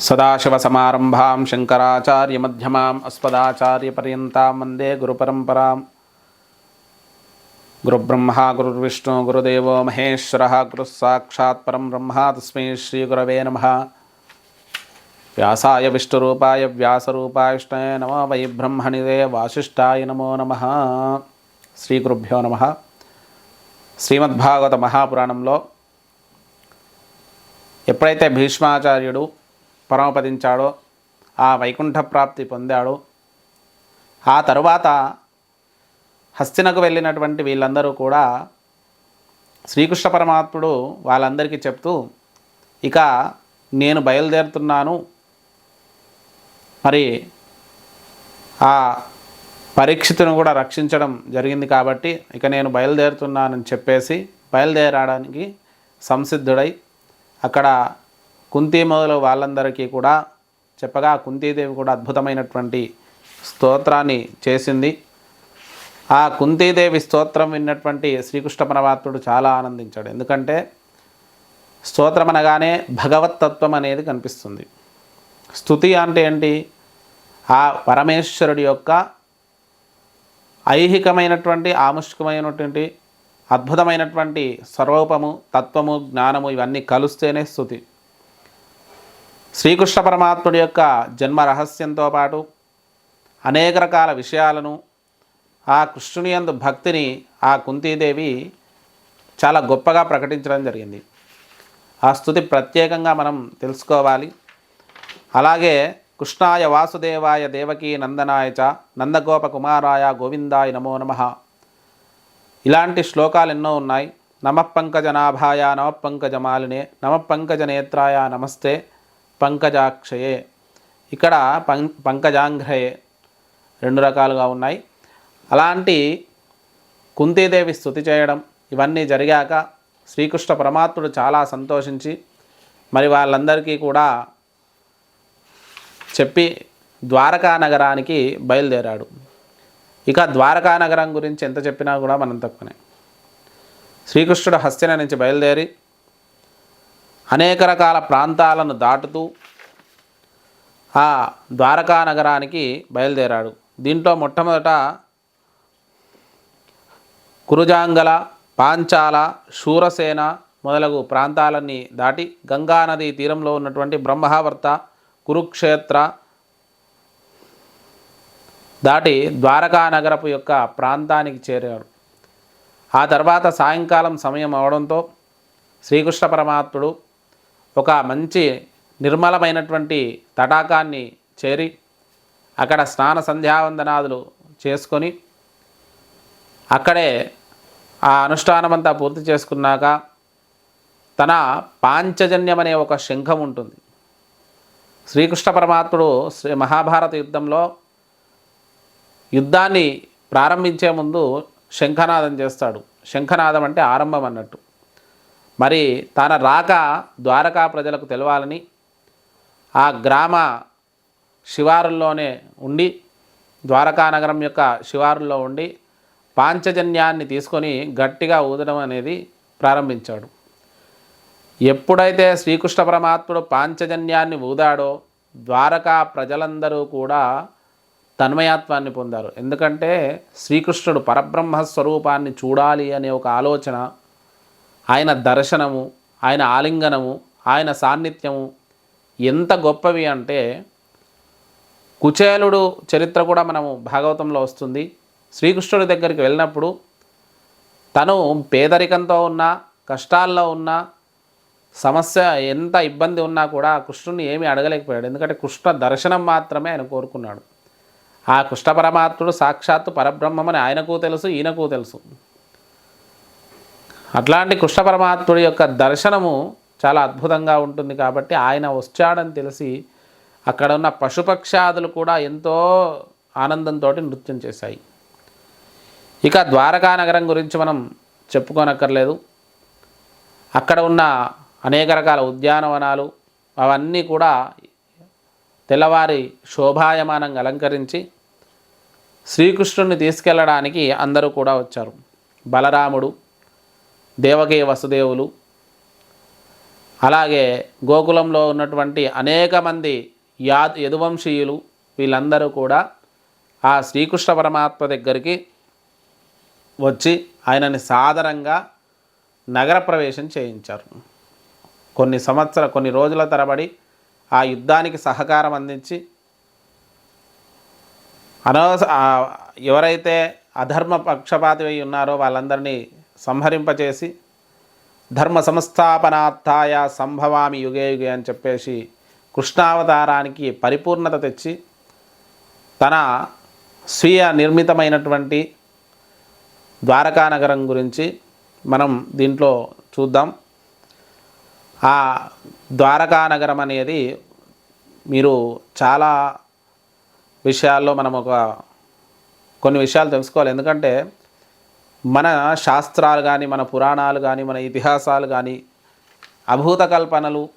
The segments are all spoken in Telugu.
సదాశివసమారంభాం శంకరాచార్యమధ్యమాం అస్మదాచార్యపర్యంతాం వందే గురుపరంపరాం గురుబ్రహ్మ గురుర్విష్ణు గురుదేవో మహేశ్వర గురుస్సాక్షాత్ పరం బ్రహ్మ తస్మై శ్రీగురవే నమ వ్యాసాయ విష్ణురూపాయ వ్యాసరూపాయ విష్ణుయే నమ వై బ్రహ్మణిదే వాసిష్టాయ నమో నమ శ్రీ గురుభ్యో నమ శ్రీమద్భాగవత మహాపురాణంలో ఎప్పుడైతే భీష్మాచార్యుడు పరమపదించాడో ఆ వైకుంఠ ప్రాప్తి పొందాడో ఆ తరువాత హస్తినకు వెళ్ళినటువంటి వీళ్ళందరూ కూడా శ్రీకృష్ణ పరమాత్ముడు వాళ్ళందరికీ చెప్తూ ఇక నేను బయలుదేరుతున్నాను. మరి ఆ పరీక్షితును కూడా రక్షించడం జరిగింది కాబట్టి ఇక నేను బయలుదేరుతున్నానని చెప్పేసి బయలుదేరడానికి సంసిద్ధుడై అక్కడ కుంతి మొదలు వాళ్ళందరికీ కూడా చెప్పగా కుంతీదేవి కూడా అద్భుతమైనటువంటి స్తోత్రాన్ని చేసింది. ఆ కుంతీదేవి స్తోత్రం విన్నటువంటి శ్రీకృష్ణ పరమాత్ముడు చాలా ఆనందించాడు. ఎందుకంటే స్తోత్రం అనగానే భగవత్తత్వం అనేది కనిపిస్తుంది. స్థుతి అంటే ఏంటి? ఆ పరమేశ్వరుడి యొక్క ఐహికమైనటువంటి ఆముష్కమైనటువంటి అద్భుతమైనటువంటి స్వరూపము తత్వము జ్ఞానము ఇవన్నీ కలుస్తేనే స్థుతి శ్రీకృష్ణ పరమాత్ముడి యొక్క జన్మ రహస్యంతో పాటు అనేక రకాల విషయాలను ఆ కృష్ణుని యందు భక్తిని ఆ కుంతీదేవి చాలా గొప్పగా ప్రకటించడం జరిగింది. ఆ స్థుతి ప్రత్యేకంగా మనం తెలుసుకోవాలి. అలాగే కృష్ణాయ వాసుదేవాయ దేవకీ నందనాయ చ నందగోప కుమారాయ గోవిందాయ నమో నమ. ఇలాంటి శ్లోకాలు ఎన్నో ఉన్నాయి. నమ పంకజనాభాయ నమ పంకజమాలినే నమ పంకజనేత్రాయ నమస్తే. పంకజాక్షయే. ఇక్కడ పం పంకజాంఘ్రయే రెండు రకాలుగా ఉన్నాయి. అలాంటి కుంతీదేవి స్థుతి చేయడం ఇవన్నీ జరిగాక శ్రీకృష్ణ పరమాత్ముడు చాలా సంతోషించి మరి వాళ్ళందరికీ కూడా చెప్పి ద్వారకా నగరానికి బయలుదేరాడు. ఇక ద్వారకా నగరం గురించి ఎంత చెప్పినా కూడా మనం తక్కువనే. శ్రీకృష్ణుడు హస్తిన నుంచి బయలుదేరి అనేక రకాల ప్రాంతాలను దాటుతూ ఆ ద్వారకా నగరానికి బయలుదేరాడు. దీంట్లో మొట్టమొదట కురుజాంగల పాంచాల శూరసేన మొదలగు ప్రాంతాలన్నీ దాటి గంగానది తీరంలో ఉన్నటువంటి బ్రహ్మావర్త కురుక్షేత్ర దాటి ద్వారకా నగరపు యొక్క ప్రాంతానికి చేరాడు. ఆ తర్వాత సాయంకాలం సమయం అవడంతో శ్రీకృష్ణ పరమాత్ముడు ఒక మంచి నిర్మలమైనటువంటి తటాకాన్ని చేరి అక్కడ స్నాన సంధ్యావందనాదులు చేసుకొని అక్కడే ఆ అనుష్ఠానమంతా పూర్తి చేసుకున్నాక తన పాంచజన్యం అనే ఒక శంఖం ఉంటుంది. శ్రీకృష్ణ పరమాత్ముడు శ్రీ మహాభారత యుద్ధంలో యుద్ధాన్ని ప్రారంభించే ముందు శంఖనాదం చేస్తాడు. శంఖనాదం అంటే ఆరంభం అన్నట్టు. మరి తన రాక ద్వారకా ప్రజలకు తెలవాలని ఆ గ్రామ శివారుల్లోనే ఉండి ద్వారకా నగరం యొక్క శివారుల్లో ఉండి పాంచజన్యాన్ని తీసుకొని గట్టిగా ఊదడం అనేది ప్రారంభించాడు. ఎప్పుడైతే శ్రీకృష్ణ పరమాత్ముడు పాంచజన్యాన్ని ఊదాడో ద్వారకా ప్రజలందరూ కూడా తన్మయాత్వాన్ని పొందారు. ఎందుకంటే శ్రీకృష్ణుడు పరబ్రహ్మ స్వరూపాన్ని చూడాలి అనే ఒక ఆలోచన ఆయన దర్శనము ఆయన ఆలింగనము ఆయన సాన్నిధ్యము ఎంత గొప్పవి అంటే కుచేలుడు చరిత్ర కూడా మనము భాగవతంలో వస్తుంది. శ్రీకృష్ణుడి దగ్గరికి వెళ్ళినప్పుడు తను పేదరికంతో ఉన్న కష్టాల్లో ఉన్న సమస్య ఎంత ఇబ్బంది ఉన్నా కూడా కృష్ణుని ఏమీ అడగలేకపోయాడు. ఎందుకంటే కృష్ణ దర్శనం మాత్రమే ఆయన కోరుకున్నాడు. ఆ కృష్ణ పరమాత్ముడు సాక్షాత్తు పరబ్రహ్మమని ఆయనకు తెలుసు ఈయనకు తెలుసు. అట్లాంటి కృష్ణ పరమాత్ముడి యొక్క దర్శనము చాలా అద్భుతంగా ఉంటుంది కాబట్టి ఆయన వచ్చాడని తెలిసి అక్కడ ఉన్న పశుపక్షాదులు కూడా ఎంతో ఆనందంతో నృత్యం చేశాయి. ఇక ద్వారకా నగరం గురించి మనం చెప్పుకోనక్కర్లేదు. అక్కడ ఉన్న అనేక రకాల ఉద్యానవనాలు అవన్నీ కూడా తెల్లవారి శోభాయమానంగా అలంకరించి శ్రీకృష్ణుడిని తీసుకెళ్ళడానికి అందరూ కూడా వచ్చారు. బలరాముడు దేవకీ వసుదేవులు. అలాగే గోకులంలో ఉన్నటువంటి అనేక మంది యా యదువంశీయులు వీళ్ళందరూ కూడా ఆ శ్రీకృష్ణ పరమాత్మ దగ్గరికి వచ్చి ఆయనని సాదరంగా నగర ప్రవేశం చేయించారు. కొన్ని సంవత్సర కొన్ని రోజుల తరబడి ఆ యుద్ధానికి సహకారం అందించి అనవస ఎవరైతే అధర్మ పక్షపాతి అయి ఉన్నారో వాళ్ళందరినీ సంహరింపచేసి ధర్మ సంస్థాపనార్థాయ సంభవామి యుగే యుగే అని చెప్పేసి కృష్ణావతారానికి పరిపూర్ణత తెచ్చి తన స్వీయ నిర్మితమైనటువంటి ద్వారకా నగరం గురించి మనం దీంట్లో చూద్దాం. ఆ ద్వారకా నగరం అనేది మీరు చాలా విషయాల్లో మనం ఒక కొన్ని విషయాలు తెలుసుకోవాలి. ఎందుకంటే మన శాస్త్రాలు కానీ మన పురాణాలు కానీ మన ఇతిహాసాలు కానీ అభూత కల్పనలు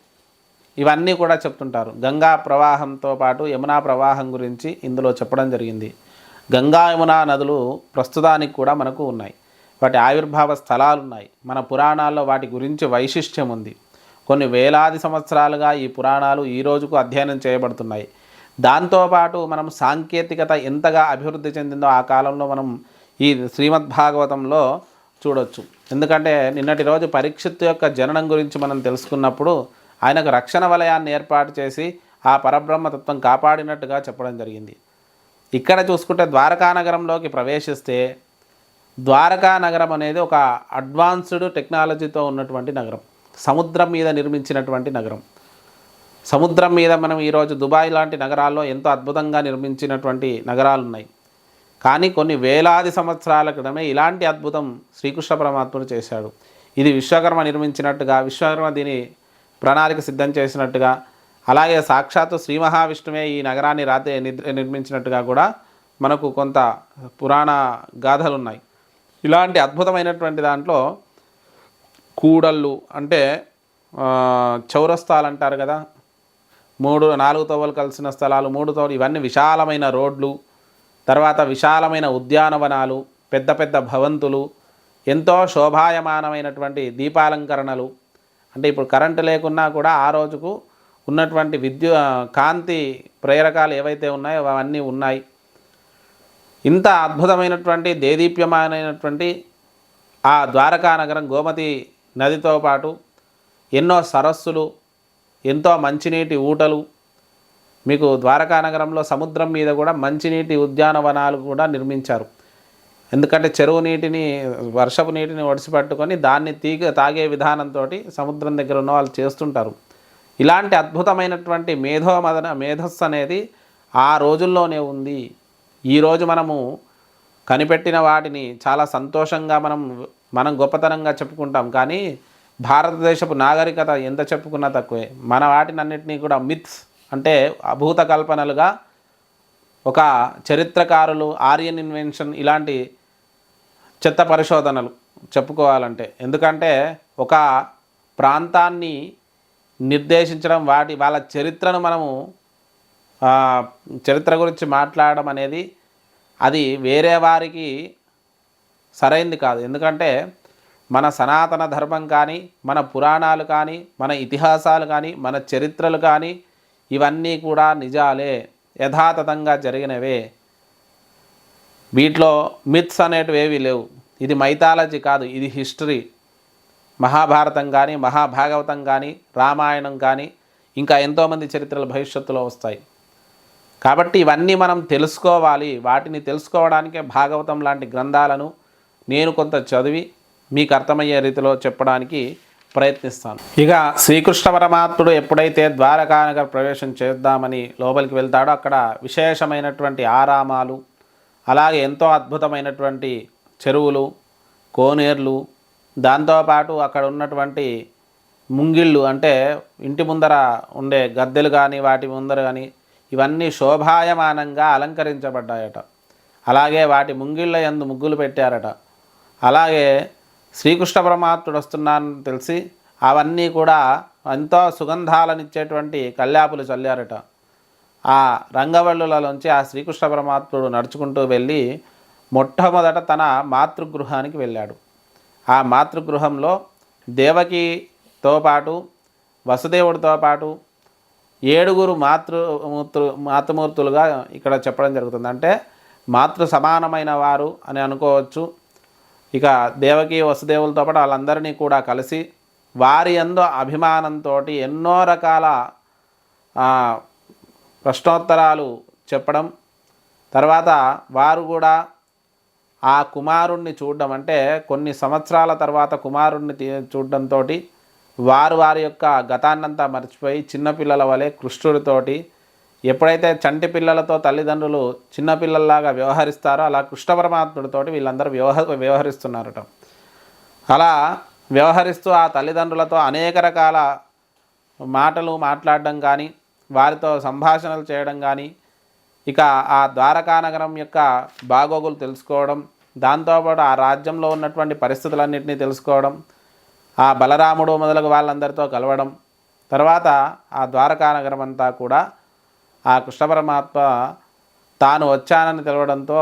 ఇవన్నీ కూడా చెప్తుంటారు. గంగా ప్రవాహంతో పాటు యమునా ప్రవాహం గురించి ఇందులో చెప్పడం జరిగింది. గంగా యమునా నదులు ప్రస్తుతానికి కూడా మనకు ఉన్నాయి. వాటి ఆవిర్భావ స్థలాలు ఉన్నాయి. మన పురాణాల్లో వాటి గురించి వైశిష్ట్యం ఉంది. కొన్ని వేలాది సంవత్సరాలుగా ఈ పురాణాలు ఈ రోజుకు అధ్యయనం చేయబడుతున్నాయి. దాంతోపాటు మనం సాంకేతికత ఎంతగా అభివృద్ధి చెందిందో ఆ కాలంలో మనం ఈ శ్రీమద్భాగవతంలో చూడొచ్చు. ఎందుకంటే నిన్నటి రోజు పరీక్షిత్ యొక్క జననం గురించి మనం తెలుసుకున్నప్పుడు ఆయనకు రక్షణ వలయాన్ని ఏర్పాటు చేసి ఆ పరబ్రహ్మతత్వం కాపాడినట్టుగా చెప్పడం జరిగింది. ఇక్కడ చూసుకుంటే ద్వారకా నగరంలోకి ప్రవేశిస్తే ద్వారకా నగరం అనేది ఒక అడ్వాన్స్డ్ టెక్నాలజీతో ఉన్నటువంటి నగరం. సముద్రం మీద నిర్మించినటువంటి నగరం. సముద్రం మీద మనం ఈరోజు దుబాయ్ లాంటి నగరాల్లో ఎంతో అద్భుతంగా నిర్మించినటువంటి నగరాలు ఉన్నాయి కానీ కొన్ని వేలాది సంవత్సరాల క్రితమే ఇలాంటి అద్భుతం శ్రీకృష్ణ పరమాత్ముడు చేశాడు. ఇది విశ్వకర్మ నిర్మించినట్టుగా విశ్వకర్మ దీని ప్రణాళిక సిద్ధం చేసినట్టుగా అలాగే సాక్షాత్తు శ్రీ మహావిష్ణువే ఈ నగరాన్ని రాతే నిర్మించినట్టుగా కూడా మనకు కొంత పురాణ గాథలు ఉన్నాయి ఇలాంటి అద్భుతమైనటువంటి దాంట్లో కూడళ్ళు అంటే ఆ, చౌరస్తాలు అంటారు కదా? మూడు నాలుగు తోవలు కలిసిన స్థలాలు మూడు తోవలు ఇవన్నీ విశాలమైన రోడ్లు తర్వాత విశాలమైన ఉద్యానవనాలు పెద్ద పెద్ద భవంతులు ఎంతో శోభాయమానమైనటువంటి దీపాలంకరణలు. అంటే ఇప్పుడు కరెంటు లేకున్నా కూడా ఆ రోజుకు ఉన్నటువంటి విద్యు కాంతి ప్రేరకాలు ఏవైతే ఉన్నాయో అవన్నీ ఉన్నాయి. ఇంత అద్భుతమైనటువంటి దేదీప్యమానమైనటువంటి ఆ ద్వారకా నగరం గోమతి నదితో పాటు ఎన్నో సరస్సులు ఎంతో మంచినీటి ఊటలు మీకు ద్వారకా నగరంలో సముద్రం మీద కూడా మంచినీటి ఉద్యానవనాలు కూడా నిర్మించారు. ఎందుకంటే చెరువు నీటిని వర్షపు నీటిని ఒడిసిపట్టుకొని దాన్ని తీగ తాగే విధానంతో సముద్రం దగ్గర ఉన్న వాళ్ళు చేస్తుంటారు. ఇలాంటి అద్భుతమైనటువంటి మేధోమదన మేధస్సు అనేది ఆ రోజుల్లోనే ఉంది. ఈరోజు మనము కనిపెట్టిన వాటిని చాలా సంతోషంగా మనం మనం గొప్పతనంగా చెప్పుకుంటాం. కానీ భారతదేశపు నాగరికత ఎంత చెప్పుకున్నా తక్కువే. మన వాటినన్నింటినీ కూడా మిత్స్ అంటే అభూత కల్పనలుగా ఒక చరిత్రకారులు ఆర్యన్ ఇన్వెన్షన్ ఇలాంటి చెత్త పరిశోధనలు చెప్పుకోవాలంటే. ఎందుకంటే ఒక ప్రాంతాన్ని నిర్దేశించడం వాటి వాళ్ళ చరిత్రను మనము చరిత్ర గురించి మాట్లాడడం అనేది అది వేరే వారికి సరైంది కాదు. ఎందుకంటే మన సనాతన ధర్మం కానీ మన పురాణాలు కానీ మన ఇతిహాసాలు కానీ మన చరిత్రలు కానీ ఇవన్నీ కూడా నిజాలే యథాతథంగా జరిగినవే. వీటిలో మిత్స్ అనేటివి ఏవి లేవు. ఇది మైథాలజీ కాదు ఇది హిస్టరీ. మహాభారతం కానీ మహాభాగవతం కానీ రామాయణం కానీ ఇంకా ఎంతోమంది చరిత్రలు భవిష్యత్తులో వస్తాయి. కాబట్టి ఇవన్నీ మనం తెలుసుకోవాలి. వాటిని తెలుసుకోవడానికే భాగవతం లాంటి గ్రంథాలను నేను కొంత చదివి మీకు అర్థమయ్యే రీతిలో చెప్పడానికి ప్రయత్నిస్తాను. ఇక శ్రీకృష్ణ పరమాత్ముడు ఎప్పుడైతే ద్వారకానగర్ ప్రవేశం చేద్దామని లోపలికి వెళ్తాడో అక్కడ విశేషమైనటువంటి ఆరామాలు అలాగే ఎంతో అద్భుతమైనటువంటి చెరువులు కోనేర్లు దాంతోపాటు అక్కడ ఉన్నటువంటి ముంగిళ్ళు అంటే ఇంటి ముందర ఉండే గద్దెలు కానీ వాటి ముందర కానీ ఇవన్నీ శోభాయమానంగా అలంకరించబడ్డాయట. అలాగే వాటి ముంగిళ్ళ యందు ముగ్గులు పెట్టారట. అలాగే శ్రీకృష్ణ పరమాత్ముడు వస్తున్నానని తెలిసి అవన్నీ కూడా ఎంతో సుగంధాలనిచ్చేటువంటి కల్యాపులు చల్లారట. ఆ రంగవల్లులలోంచి ఆ శ్రీకృష్ణ పరమాత్ముడు నడుచుకుంటూ వెళ్ళి మొట్టమొదట తన మాతృగృహానికి వెళ్ళాడు. ఆ మాతృగృహంలో దేవకితో పాటు వసుదేవుడితో పాటు ఏడుగురు మాతృమూర్తులు మాతృమూర్తులుగా ఇక్కడ చెప్పడం జరుగుతుంది. అంటే మాతృ సమానమైన వారు అని అనుకోవచ్చు. ఇక దేవకి వసుదేవులతో పాటు వాళ్ళందరినీ కూడా కలిసి వారి ఎందు అభిమానంతో ఎన్నో రకాల ప్రశ్నోత్తరాలు చెప్పడం. తర్వాత వారు కూడా ఆ కుమారుణ్ణి చూడడం అంటే కొన్ని సంవత్సరాల తర్వాత కుమారుణ్ణి చూడడంతో వారు వారి యొక్క గతాన్నంతా మర్చిపోయి చిన్నపిల్లల వలె కృష్ణుడితోటి ఎప్పుడైతే చంటి పిల్లలతో తల్లిదండ్రులు చిన్నపిల్లల్లాగా వ్యవహరిస్తారో అలా కృష్ణ పరమాత్ముడితోటి వీళ్ళందరూ వ్యవహ వ్యవహరిస్తున్నారట. అలా వ్యవహరిస్తూ ఆ తల్లిదండ్రులతో అనేక రకాల మాటలు మాట్లాడడం కానీ వారితో సంభాషణలు చేయడం కానీ ఇక ఆ ద్వారకానగరం యొక్క బాగోగులు తెలుసుకోవడం దాంతోపాటు ఆ రాజ్యంలో ఉన్నటువంటి పరిస్థితులన్నింటినీ తెలుసుకోవడం ఆ బలరాముడు మొదలగు వాళ్ళందరితో కలవడం తర్వాత ఆ ద్వారకా నగరం అంతా కూడా ఆ కృష్ణ పరమాత్మ తాను వచ్చానని తెలవడంతో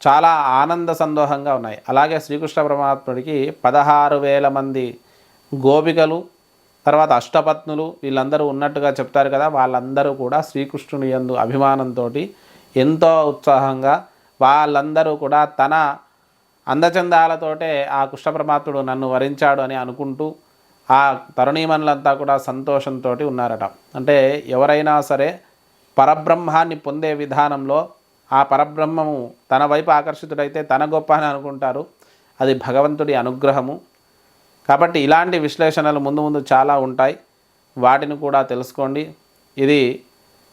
చాలా ఆనంద సందోహంగా ఉన్నాయి. అలాగే శ్రీకృష్ణ పరమాత్ముడికి పదహారు వేల మంది గోపికలు తర్వాత అష్టపత్నులు వీళ్ళందరూ ఉన్నట్టుగా చెప్తారు కదా వాళ్ళందరూ కూడా శ్రీకృష్ణుని యందు అభిమానంతో ఎంతో ఉత్సాహంగా వాళ్ళందరూ కూడా తన అందచందాలతోటే ఆ కృష్ణ పరమాత్ముడు నన్ను వరించాడు అని అనుకుంటూ ఆ తరుణీమణులంతా కూడా సంతోషంతో ఉన్నారట. అంటే ఎవరైనా సరే పరబ్రహ్మాన్ని పొందే విధానంలో ఆ పరబ్రహ్మము తన వైపు ఆకర్షితుడైతే తన గొప్ప అని అనుకుంటారు. అది భగవంతుడి అనుగ్రహము. కాబట్టి ఇలాంటి విశ్లేషణలు ముందు ముందు చాలా ఉంటాయి. వాటిని కూడా తెలుసుకోండి. ఇది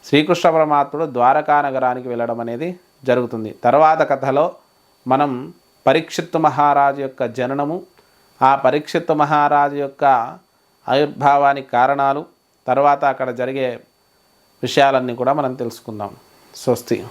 శ్రీకృష్ణ పరమాత్ముడు ద్వారకా నగరానికి వెళ్ళడం అనేది జరుగుతుంది. తర్వాత కథలో మనం పరీక్షిత్తు మహారాజు యొక్క జననము ఆ పరీక్షిత్తు మహారాజు యొక్క ఆవిర్భావానికి కారణాలు తర్వాత అక్కడ జరిగే విషయాలన్నీ కూడా మనం తెలుసుకుందాం. స్వస్తి.